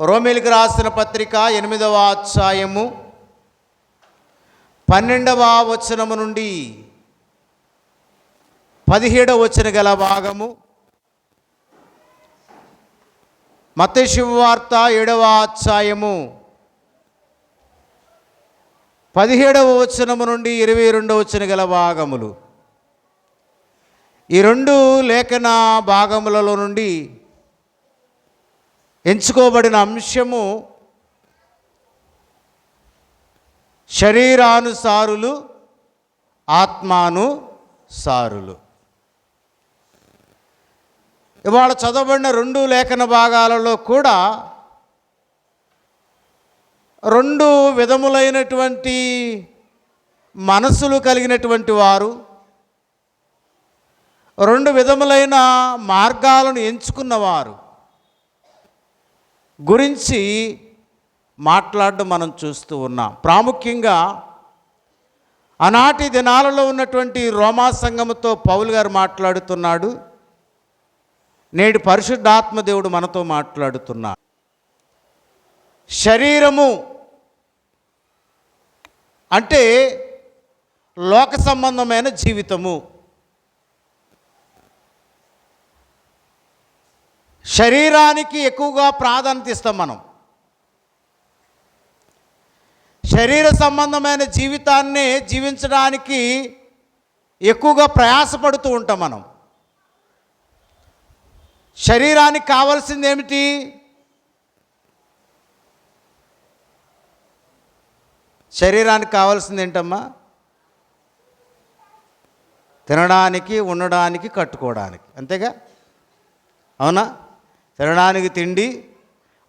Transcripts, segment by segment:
రోమిలికి రాసిన పత్రిక ఎనిమిదవ అధ్యాయము పన్నెండవ వచనము నుండి పదిహేడవ వచన గల భాగము మతశివార్త ఏడవ అధ్యాయము పదిహేడవ వచనము నుండి ఇరవై రెండవ వచన గల భాగములు. ఈ రెండు లేఖన భాగములలో నుండి ఎంచుకోబడిన అంశము శరీరానుసారులు ఆత్మానుసారులు. ఇవాళ చదవబడిన రెండు లేఖన భాగాలలో కూడా రెండు విధములైనటువంటి మనసులు కలిగినటువంటి వారు రెండు విధములైన మార్గాలను ఎంచుకున్నవారు. గురించి మాట్లాడడం మనం చూస్తూ ఉన్నాం. ప్రాముఖ్యంగా ఆనాటి దినాలలో ఉన్నటువంటి రోమా సంఘముతో పౌలు గారు మాట్లాడుతున్నాడు. నేడు పరిశుద్ధాత్మ దేవుడు మనతో మాట్లాడుతున్నాడు. శరీరము అంటే లోక సంబంధమైన జీవితము. శరీరానికి ఎక్కువగా ప్రాధాన్యత ఇస్తాం మనం. శరీర సంబంధమైన జీవితాన్ని జీవించడానికి ఎక్కువగా ప్రయాసపడుతూ ఉంటాం మనం. శరీరానికి కావాల్సింది ఏమిటి? శరీరానికి కావాల్సింది ఏంటమ్మా? తినడానికి ఉండడానికి కట్టుకోవడానికి. అంతేగా? అవునా? తినడానికి తిండి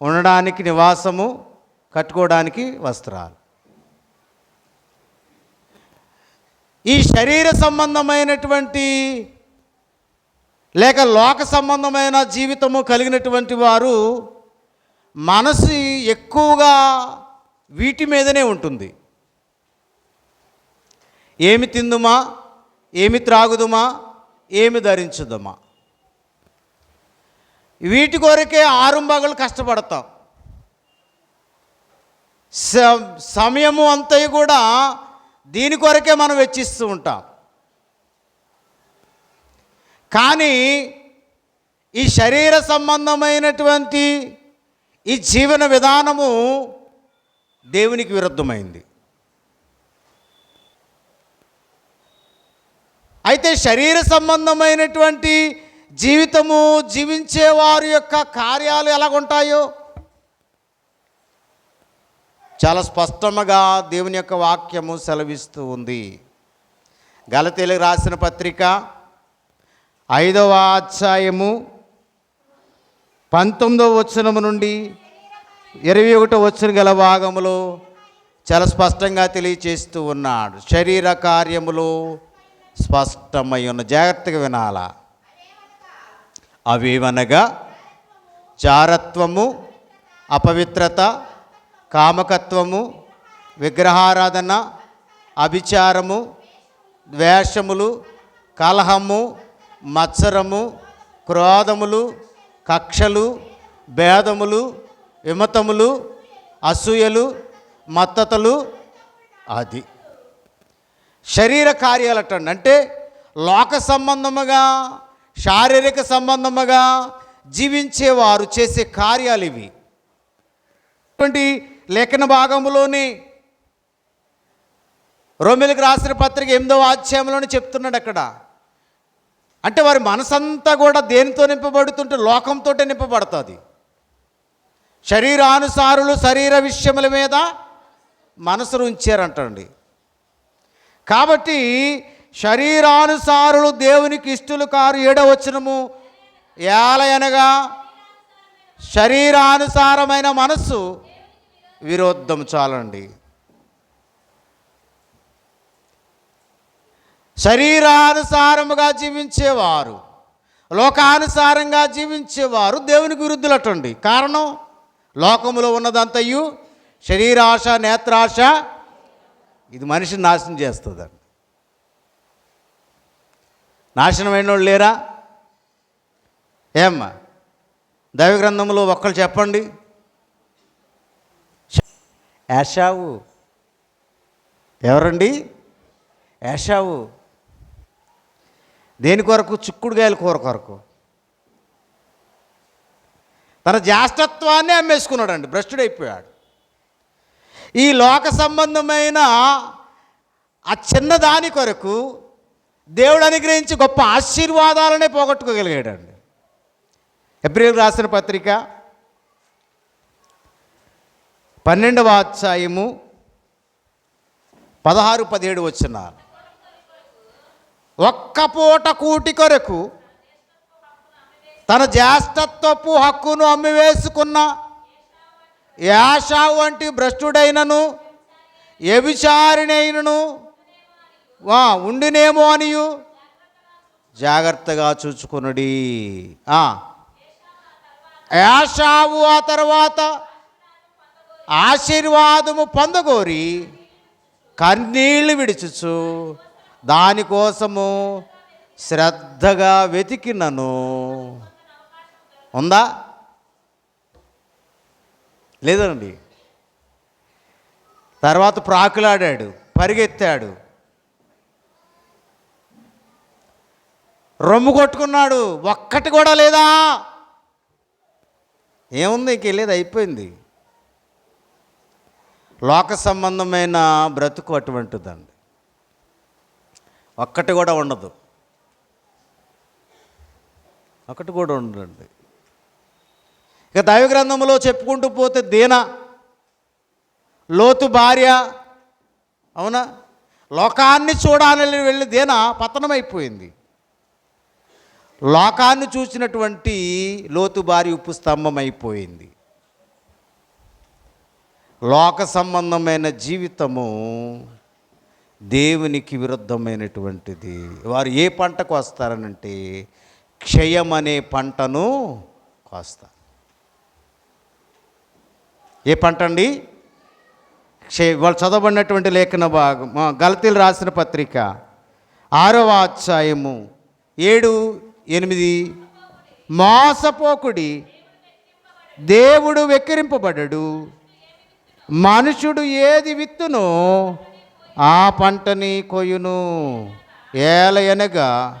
ఉండడానికి నివాసము కట్టుకోవడానికి వస్త్రాలు. ఈ శరీర సంబంధమైనటువంటి లేక లోక సంబంధమైన జీవితము కలిగినటువంటి వారు మనసు ఎక్కువగా వీటి మీదనే ఉంటుంది. ఏమి తిందుమా? ఏమి త్రాగుదుమా? ఏమి ధరించుదుమా? వీటి కొరకే ఆరుంబగలు కష్టపడతాం. స- సమయము అంతా కూడా దీని కొరకే మనం వెచ్చిస్తూ ఉంటాం. కానీ ఈ శరీర సంబంధమైనటువంటి ఈ జీవన విధానము దేవునికి విరుద్ధమైంది. అయితే శరీర సంబంధమైనటువంటి జీవితము జీవించే వారి యొక్క కార్యాలు ఎలాగుంటాయో? చాలా స్పష్టముగా దేవుని యొక్క వాక్యము సెలవిస్తూ ఉంది. గలతీలకు రాసిన పత్రిక ఐదవ అధ్యాయము పంతొమ్మిదవ వచనము నుండి ఇరవై ఒకటో వచ్చిన గల భాగములో చాలా స్పష్టంగా తెలియచేస్తూ ఉన్నాడు. శరీర కార్యములు స్పష్టమై ఉన్న. జాగ్రత్తగా వినాలా. అవేవనగా? చారత్వము అపవిత్రత కామకత్వము విగ్రహారాధన అభిచారము ద్వేషములు కలహము మత్సరము క్రోధములు కక్షలు భేదములు విమతములు అసూయలు మత్తతలు అది శరీర కార్యాలటండి. అంటే లోక సంబంధముగా శారీరక సంబంధముగా జీవించేవారు చేసే కార్యాలు ఇవి. అటువంటి లేఖన భాగంలోని రోమిలకు రాసిన పత్రిక ఎనిమిదవ అధ్యాయంలోనే చెప్తున్నాడు అక్కడ. అంటే వారి మనసంతా కూడా దేనితో నింపబడుతుంటే లోకంతో నింపబడుతుంది. శరీరానుసారులు శరీర విషయముల మీద మనసును ఉంచారంటండి. కాబట్టి శరీరానుసారులు దేవునికి ఇష్టలు కారు ఏడవచనము ఏలయనగా శరీరానుసారమైన మనస్సు విరోధం చాలండి. శరీరానుసారముగా జీవించేవారు లోకానుసారంగా జీవించేవారు దేవునికి విరుద్ధులటండి కారణం? లోకములో ఉన్నదంతయు శరీరాశ నేత్రాశ ఇది మనిషిని నాశనం చేస్తుందండి. నాశనమైన వాళ్ళు లేరా? ఏమ్మా? దైవగ్రంథంలో ఒక్కరు చెప్పండి. యాషావు ఎవరండి? యాషావు దేని కొరకు? చిక్కుడుగాయల కూర కొరకు. తన జ్యేష్ఠత్వాన్ని అమ్మేసుకున్నాడండి. భ్రష్టుడైపోయాడు. ఈ లోక సంబంధమైన ఆ చిన్న దాని కొరకు దేవుడు అనుగ్రహించి గొప్ప ఆశీర్వాదాలనే పోగొట్టుకోగలిగాడండి. ఎబ్రిల్ రాసిన పత్రిక పన్నెండవ అధ్యాయము పదహారు పదిహేడు వచ్చినారు ఒక్క పూట కూటి కొరకు తన జ్యేష్ఠత్వపు హక్కును అమ్మివేసుకున్న యాషా వంటి భ్రష్టుడైనను వ్యభిచారిణైనను వా ఉండినేమో అనియు. జాగ్రత్తగా చూచుకునుడి. యాషావు ఆ తర్వాత ఆశీర్వాదము పొందగోరి కన్నీళ్ళు విడిచుచు దానికోసము శ్రద్ధగా వెతికినను. ఉందా? లేదండి. తర్వాత ప్రాకులాడాడు పరిగెత్తాడు. రొమ్ము కొట్టుకున్నాడు. ఒక్కటి కూడా లేదా? ఏముంది? ఇంక అయిపోయింది. లోక సంబంధమైన బ్రతుకు అటువంటిదండి. ఒక్కటి కూడా ఉండదు. ఒకటి కూడా ఉండదండి. ఇక దైవ గ్రంథంలో చెప్పుకుంటూ పోతే దీన లోతు భార్య అవునా? లోకాన్ని చూడాలని వెళ్ళి దీన పతనమైపోయింది. లోకాన్ని చూసినటువంటి లోతు భారీ ఉప్పు స్తంభం అయిపోయింది లోక సంబంధమైన జీవితము దేవునికి విరుద్ధమైనటువంటిది. వారు ఏ పంటకు వస్తారనంటే క్షయం అనే పంటను కోస్తారు. ఏ పంట అండి క్షయ వాళ్ళు చదవబడినటువంటి లేఖన భాగం గలతీలు రాసిన పత్రిక ఆరవ అధ్యాయము ఏడు ఎనిమిది. మోసపోకుడి దేవుడు వెక్కిరింపబడడు. మనుషుడు ఏది విత్తునో ఆ పంటని కొయ్యును. ఏలయనగా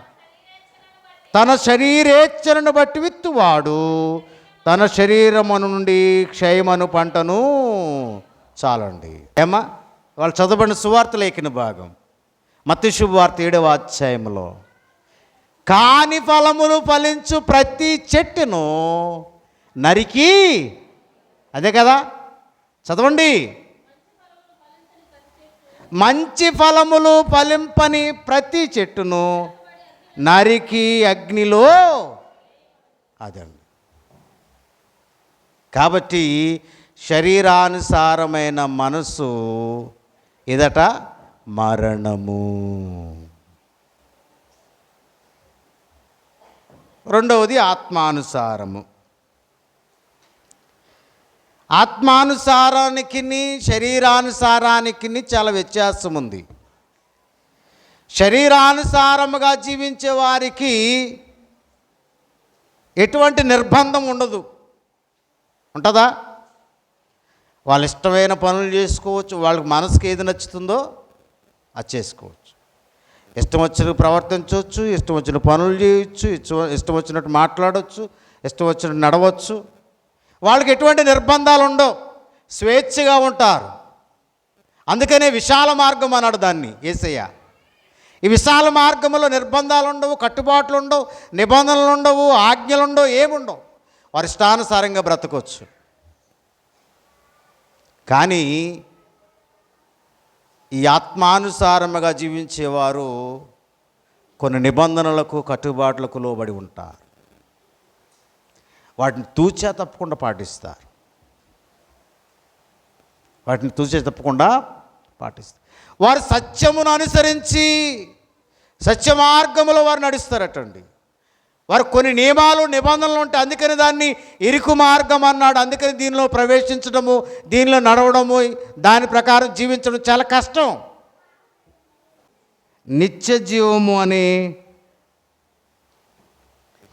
తన శరీరేచ్ఛలను బట్టి విత్తువాడు. తన శరీరమును నుండి క్షయమను పంటను చాలండి. ఏమా? వాళ్ళు చదవబడిన సువార్త లేఖిన భాగం. మత్తి శుభవార్త ఏడవ అధ్యాయంలో కాని ఫలములు ఫలించు ప్రతి చెట్టును నరికి. అదే కదా? చదవండి. మంచి ఫలములు ఫలింపని ప్రతి చెట్టును నరికి అగ్నిలో అదండి కాబట్టి శరీరానుసారమైన మనసు ఇదట మరణము. రెండవది ఆత్మానుసారము. ఆత్మానుసారానికి శరీరానుసారానికి చాలా వ్యత్యాసం ఉంది. శరీరానుసారముగా జీవించే వారికి ఎటువంటి నిర్బంధం ఉండదు. ఉంటుందా? వాళ్ళ ఇష్టమైన పనులు చేసుకోవచ్చు వాళ్ళకి మనసుకి ఏది నచ్చుతుందో అది చేసుకోవచ్చు. ఇష్టం వచ్చిన ప్రవర్తించవచ్చు ఇష్టం వచ్చిన పనులు చేయొచ్చు ఇష్టం ఇష్టం వచ్చినట్టు మాట్లాడవచ్చు ఇష్టం వచ్చినట్టు నడవచ్చు. వాళ్ళకి ఎటువంటి నిర్బంధాలు ఉండవు. స్వేచ్ఛగా ఉంటారు. అందుకనే విశాల మార్గం అన్నాడు దాన్ని ఏసయ్య. ఈ విశాల మార్గంలో నిర్బంధాలు ఉండవు కట్టుబాట్లు ఉండవు నిబంధనలు ఉండవు ఆజ్ఞలు ఉండవు ఏముండవు. వారి ఇష్టానుసారంగా బ్రతకొచ్చు. కానీ ఈ ఆత్మానుసారముగా జీవించేవారు కొన్ని నిబంధనలకు కట్టుబాట్లకు లోబడి ఉంటారు. వాటిని తూచా తప్పకుండా పాటిస్తారు. వాటిని తూచే తప్పకుండా పాటిస్తారు. వారు సత్యమును అనుసరించి సత్య మార్గములో వారు నడుస్తారటండి. వారు కొన్ని నియమాలు నిబంధనలు ఉంటాయి అందుకని దాన్ని ఇరుకు మార్గం అన్నాడు. అందుకని దీనిలో ప్రవేశించడము దీనిలో నడవడము దాని ప్రకారం జీవించడం చాలా కష్టం. నిత్య జీవము అనే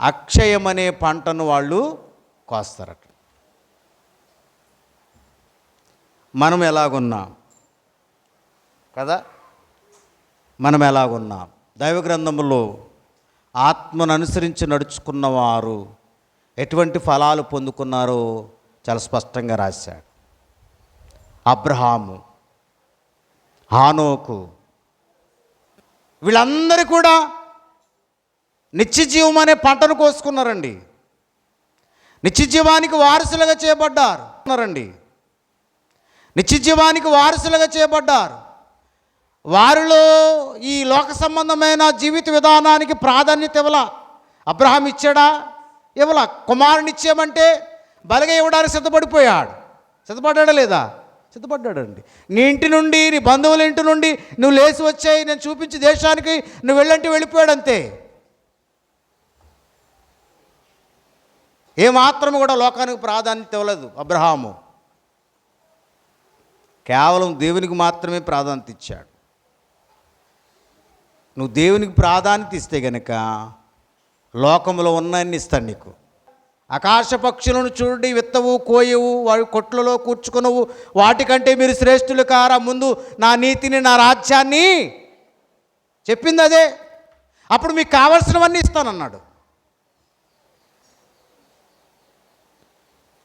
అక్షయం అనే పంటను వాళ్ళు కోస్తారట. మనం ఎలాగున్నాం? కదా? మనం ఎలాగున్నాం? దైవ గ్రంథములో ఆత్మను అనుసరించి నడుచుకున్నవారు ఎటువంటి ఫలాలు పొందుకున్నారో చాలా స్పష్టంగా రాశాడు. అబ్రహాము హానోకు వీళ్ళందరూ కూడా నిత్యజీవం అనే పంటను కోసుకున్నారండి. నిత్యజీవానికి వారసులుగా చేయబడ్డారు. ఉన్నారండి. జీవానికి వారసులుగా చేయబడ్డారు. వారిలో ఈ లోక సంబంధమైన జీవిత విధానానికి ప్రాధాన్యత ఇవ్వలా? అబ్రహాం ఇచ్చాడా? ఇవ్వలా. కుమారుని ఇచ్చామంటే బలగ ఇవ్వడానికి సిద్ధపడిపోయాడు. సిద్ధపడ్డాడా లేదా? సిద్ధపడ్డాడండి. నీ ఇంటి నుండి నీ బంధువుల ఇంటి నుండి నువ్వు లేచి వచ్చాయి నేను చూపించి దేశానికి నువ్వు వెళ్ళంటే వెళ్ళిపోయాడు అంతే ఏమాత్రం కూడా లోకానికి ప్రాధాన్యత ఇవ్వలేదు అబ్రహాము. కేవలం దేవునికి మాత్రమే ప్రాధాన్యత ఇచ్చాడు. నువ్వు దేవునికి ప్రాధాన్యత ఇస్తే గనక లోకంలో ఉన్నాయని ఇస్తాను నీకు. ఆకాశ పక్షులను చూడండి విత్తవు కోయవు వాడి కొట్లలో కూర్చుకునవు. వాటికంటే మీరు శ్రేష్ఠులు కారా ముందు నా నీతిని నా రాజ్యాన్ని. చెప్పింది అదే. అప్పుడు మీకు కావలసినవన్నీ ఇస్తానన్నాడు.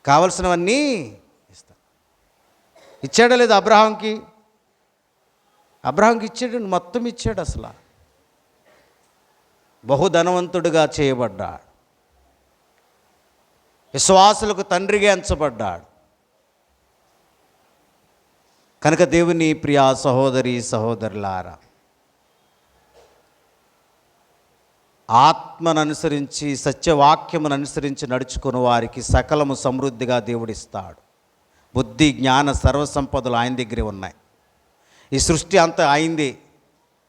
కావలసినవన్నీ ఇస్తాను ఇచ్చాడా లేదు అబ్రహాంకి? అబ్రహాంకి ఇచ్చాడు మొత్తం ఇచ్చాడు అసలు. బహుధనవంతుడిగా చేయబడ్డాడు. విశ్వాసులకు తండ్రిగా ఎంచబడ్డాడు. కనుక దేవుని ప్రియా సహోదరి సహోదరులారా ఆత్మను అనుసరించి సత్యవాక్యమును అనుసరించి నడుచుకుని వారికి సకలము సమృద్ధిగా దేవుడిస్తాడు. బుద్ధి జ్ఞాన సర్వసంపదలు ఆయన దగ్గరే ఉన్నాయి. ఈ సృష్టి అంతా అయింది.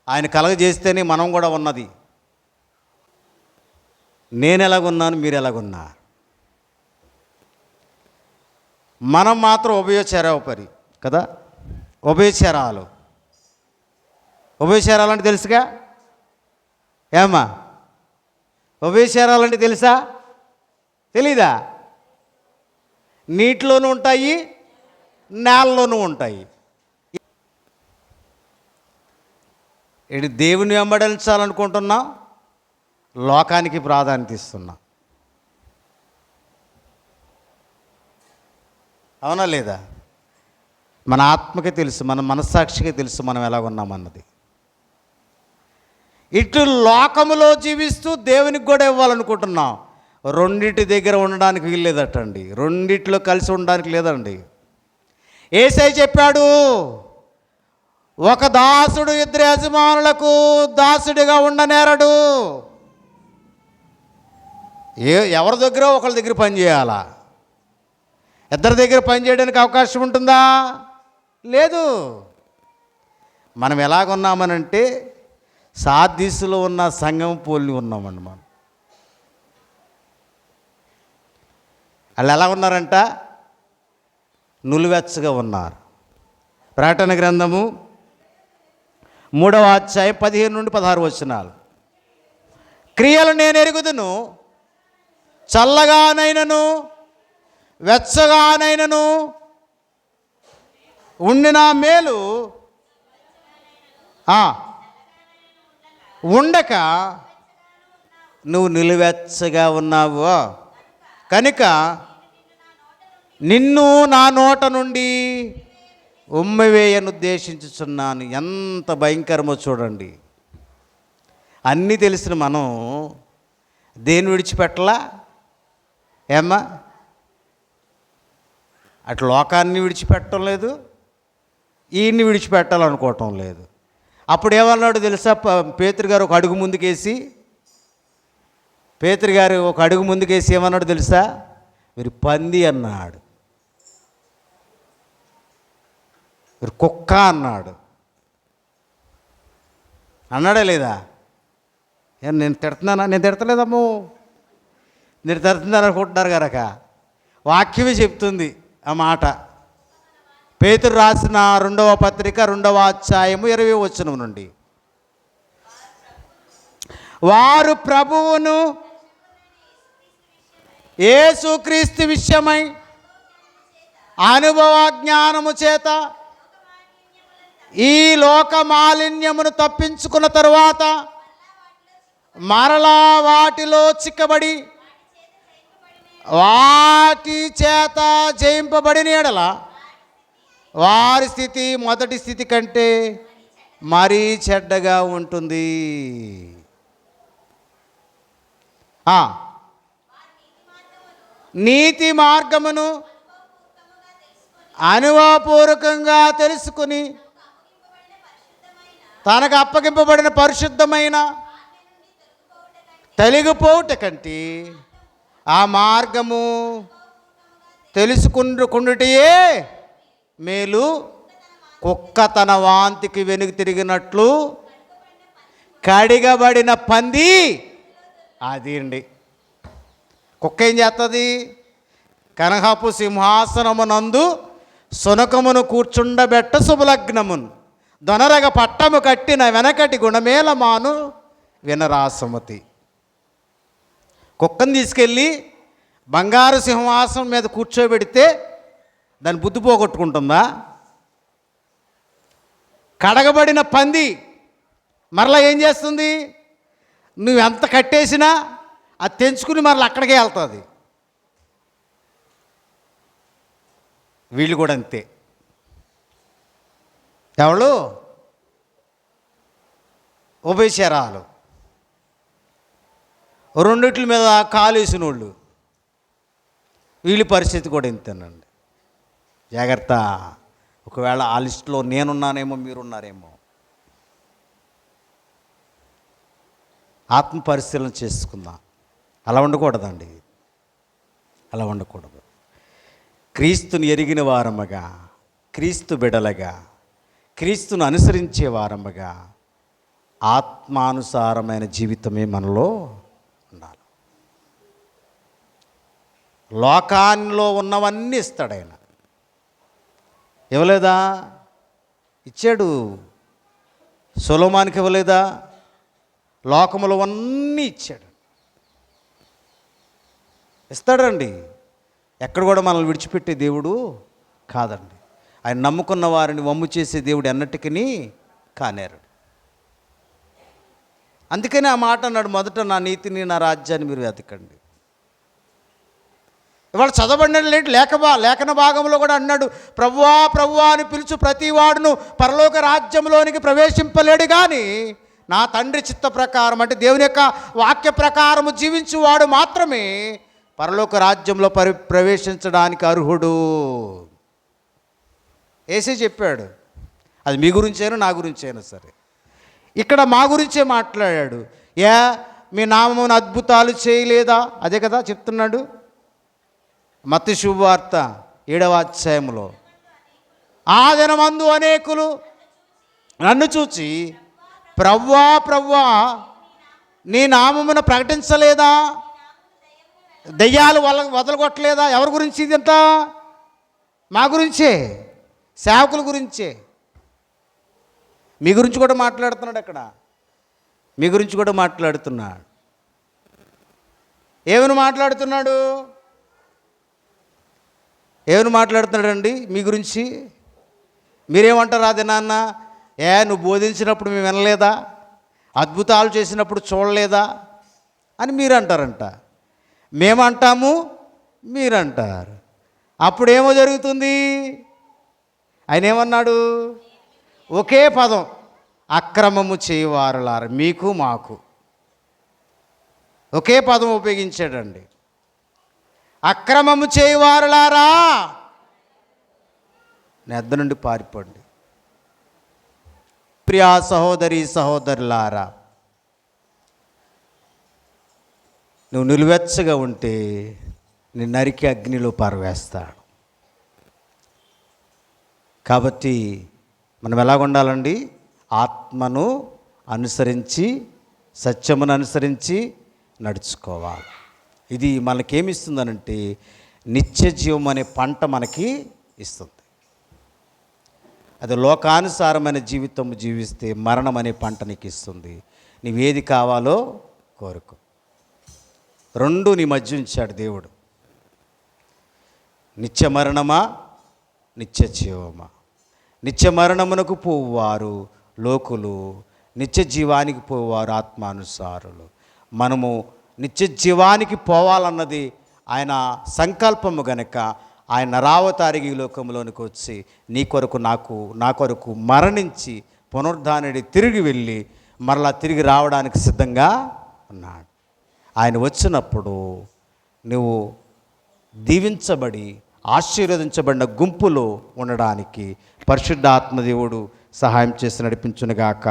ఆయన కలగజేస్తేనే మనం కూడా ఉన్నది. నేను ఎలాగున్నాను మీరు ఎలాగున్నారు మనం మాత్రం ఉభయచరాపరి కదా? ఉభయచరాలు. ఉభయచరాలు అంటే తెలుసుగా? ఏమ్మా? ఉభయచరాలు అంటే తెలుసా? తెలీదా? నీటిలోనూ ఉంటాయి నేలలోనూ ఉంటాయి. ఇది దేవుని వెంబడించాలనుకుంటున్నాం లోకానికి ప్రాధాన్యత ఇస్తున్నా. అవునా లేదా? మన ఆత్మకి తెలుసు మన మనస్సాక్షికి తెలుసు మనం ఎలా ఉన్నామన్నది. ఇటు లోకములో జీవిస్తూ దేవునికి కూడా ఇవ్వాలనుకుంటున్నాం. రెండింటి దగ్గర ఉండడానికి వీల్లేదటండి రెండిట్లో కలిసి ఉండడానికి లేదండి. ఏసై చెప్పాడు ఒక దాసుడు ఇద్దరు యజమానులకు దాసుడిగా ఉండనేరడు. ఏ ఎవరి దగ్గర ఒకరి దగ్గర పని చేయాలా? ఇద్దరి దగ్గర పని చేయడానికి అవకాశం ఉంటుందా? లేదు. మనం ఎలాగున్నామనంటే సాదీసులో ఉన్న సంఘం పోలి ఉన్నామండి మనం. వాళ్ళు ఎలా ఉన్నారంట? నులివెచ్చగా ఉన్నారు. ప్రకటన గ్రంథము మూడవ అధ్యాయం పదిహేను నుండి పదహారు వచనాలు. క్రియలు నేను ఎరుగుదును చల్లగానైనను వెచ్చగానైనను ఉండిన మేలు ఉండక నువ్వు నిలువెచ్చగా ఉన్నావు. కనుక నిన్ను నా నోట నుండి ఉమ్మవేయను ఉద్దేశించుచున్నాను. ఎంత భయంకరమో చూడండి. అన్నీ తెలిసిన మనం దేని విడిచిపెట్టలా? ఏమ్మా? అటు లోకాన్ని విడిచిపెట్టడం లేదు ఈయన్ని విడిచిపెట్టాలనుకోవటం లేదు. అప్పుడు ఏమన్నాడు తెలుసా? ప- పేతురు గారు ఒక అడుగు ముందుకేసి పేతురు గారు ఒక అడుగు ముందుకేసి ఏమన్నాడు తెలుసా? మీరు పంది అన్నాడు. మీరు కుక్క అన్నాడు. అన్నాడా లేదా? నేను తిడుతున్నానా? నేను తిడతలేదమ్మో. నేను తిడుతున్నాను అనుకుంటున్నారు కనుక వాక్యమే చెప్తుంది ఆ మాట. పేతురు రాసిన రెండవ పత్రిక రెండవ అధ్యాయము ఇరవై వచనం నుండి. వారు ప్రభువును ఏసుక్రీస్తు విషయమై అనుభవ జ్ఞానము చేత ఈ లోక మాలిన్యమును తప్పించుకున్న తరువాత మరలా వాటిలో చిక్కబడి వాటి చేత జయింపబడిన ఎడల వారి స్థితి మొదటి స్థితి కంటే మరీ చెడ్డగా ఉంటుంది. నీతి మార్గమును అనుభవపూర్వకంగా తెలుసుకుని తనకు అప్పగింపబడిన పరిశుద్ధమైన తొలగిపోవుట కంటే ఆ మార్గము తెలుసుకుండుకుండుటయే మేలు కుక్క తన వాంతికి వెనుక తిరిగినట్లు కడిగబడిన పంది అది అండి. కుక్క ఏం చేస్తుంది కనహపు సింహాసనమునందు సునకమును కూర్చుండబెట్ట శుభలగ్నమును. దొనరగ పట్టము కట్టిన వెనకటి గుణమేల మాను వినరాసమతి. కుక్కను తీసుకెళ్ళి బంగారు సింహాసనం మీద కూర్చోబెడితే దాన్ని బుద్ధి పోగొట్టుకుంటుందా? కడగబడిన పంది మరలా ఏం చేస్తుంది? నువ్వు ఎంత కట్టేసినా అది తెంచుకుని మరలా అక్కడికే వెళ్తుంది. వీళ్ళు కూడా అంతే. ఎవరు ఉభయచరాలు రెండిట్ల మీద కాలేసిన వాళ్ళు వీళ్ళ పరిస్థితి కూడా ఇంతేనండి. జాగ్రత్త. ఒకవేళ ఆ లిస్టులో నేనున్నానేమో మీరున్నారేమో. ఆత్మ పరిశీలన చేసుకుందాం. అలా ఉండకూడదండి. అలా ఉండకూడదు. క్రీస్తుని ఎరిగిన వారముగా క్రీస్తు బిడలగా క్రీస్తును అనుసరించే వారముగా ఆత్మానుసారమైన జీవితమే మనలో లోకాల్లో ఉన్నవన్నీ ఇస్తాడు ఆయన. ఇవ్వలేదా? ఇచ్చాడు. సులోమానికి ఇవ్వలేదా? లోకములు అన్నీ ఇచ్చాడు. ఇస్తాడండి. ఎక్కడ కూడా మనల్ని విడిచిపెట్టే దేవుడు కాదండి. ఆయన నమ్ముకున్న వారిని వమ్ము చేసే దేవుడు ఎన్నటికీ కానేరు. అందుకని ఆ మాట అన్నాడు మొదట నా నీతిని నా రాజ్యాన్ని మీరు వెతకండి. ఇవాళ చదవండి లేటి లేఖ లేఖన భాగంలో కూడా అన్నాడు ప్రభువా ప్రభువా అని పిలుచు ప్రతివాడును పరలోక రాజ్యంలోనికి ప్రవేశింపలేడు కానీ నా తండ్రి చిత్త ప్రకారం అంటే దేవుని యొక్క వాక్య ప్రకారము జీవించువాడు మాత్రమే పరలోక రాజ్యంలో పరి ప్రవేశించడానికి అర్హుడు. ఏసే చెప్పాడు అది మీ గురించైనా నా గురించైనా సరే. ఇక్కడ మా గురించే మాట్లాడాడు ఏ మీ నామమును అద్భుతాలు చేయలేదా? అదే కదా చెప్తున్నాడు. మత్తి శుభవార్త ఏడవ అధ్యాయంలో ఆ దినమందు అనేకులు నన్ను చూచి ప్రవ్వా ప్రవ్వా నీ నామమున ప్రకటించలేదా? దయ్యాలు వల వదలగొట్టలేదా? ఎవరి గురించి ఇదంతా? మా గురించే సేవకుల గురించే. మీ గురించి కూడా మాట్లాడుతున్నాడు అక్కడ మీ గురించి కూడా మాట్లాడుతున్నాడు. ఏమని మాట్లాడుతున్నాడు? ఏమని మాట్లాడుతున్నాడండి? మీ గురించి? మీరేమంటారు అది నాన్న? ఏ నువ్వు బోధించినప్పుడు మేము వినలేదా? అద్భుతాలు చేసినప్పుడు చూడలేదా? అని మీరు అంటారంట మేమంటాము మీరంటారు. అప్పుడేమో జరుగుతుంది? ఆయన ఏమన్నాడు? ఒకే పదం. అక్రమము చేయవారులారు మీకు మాకు. ఒకే పదం ఉపయోగించాడండి. అక్రమము చేయవారులారా. నెద్ద నుండి పారిపోండి. ప్రియా సహోదరి సహోదరులారా నువ్వు నిలువెచ్చగా ఉంటే నేను నరికి అగ్నిలో పారవేస్తాడు. కాబట్టి మనం ఎలాగ ఉండాలండి? ఆత్మను అనుసరించి సత్యమును అనుసరించి నడుచుకోవాలి. ఇది మనకేమిస్తుందనంటే నిత్య జీవం అనే పంట మనకి ఇస్తుంది. అది లోకానుసారమైన జీవితం జీవిస్తే మరణం అనే పంట నీకు ఇస్తుంది. నీవేది కావాలో కోరుకో. రెండు నీ మధ్య ఉంచాడు దేవుడు. నిత్య మరణమా? నిత్య జీవమా? నిత్య మరణమునకు పోవారు లోకులు నిత్య జీవానికి పోవారు ఆత్మానుసారులు. మనము నిత్య జీవానికి పోవాలన్నది ఆయన సంకల్పము గనక ఆయన రావతారిగి లోకంలోనికి వచ్చి నీ కొరకు నాకు నా కొరకు మరణించి పునరుద్ధానుడి తిరిగి వెళ్ళి మరలా తిరిగి రావడానికి సిద్ధంగా ఉన్నాడు. ఆయన వచ్చినప్పుడు నువ్వు దీవించబడి ఆశీర్వదించబడిన గుంపులో ఉండడానికి పరిశుద్ధాత్మదేవుడు సహాయం చేసి నడిపించునుగాక.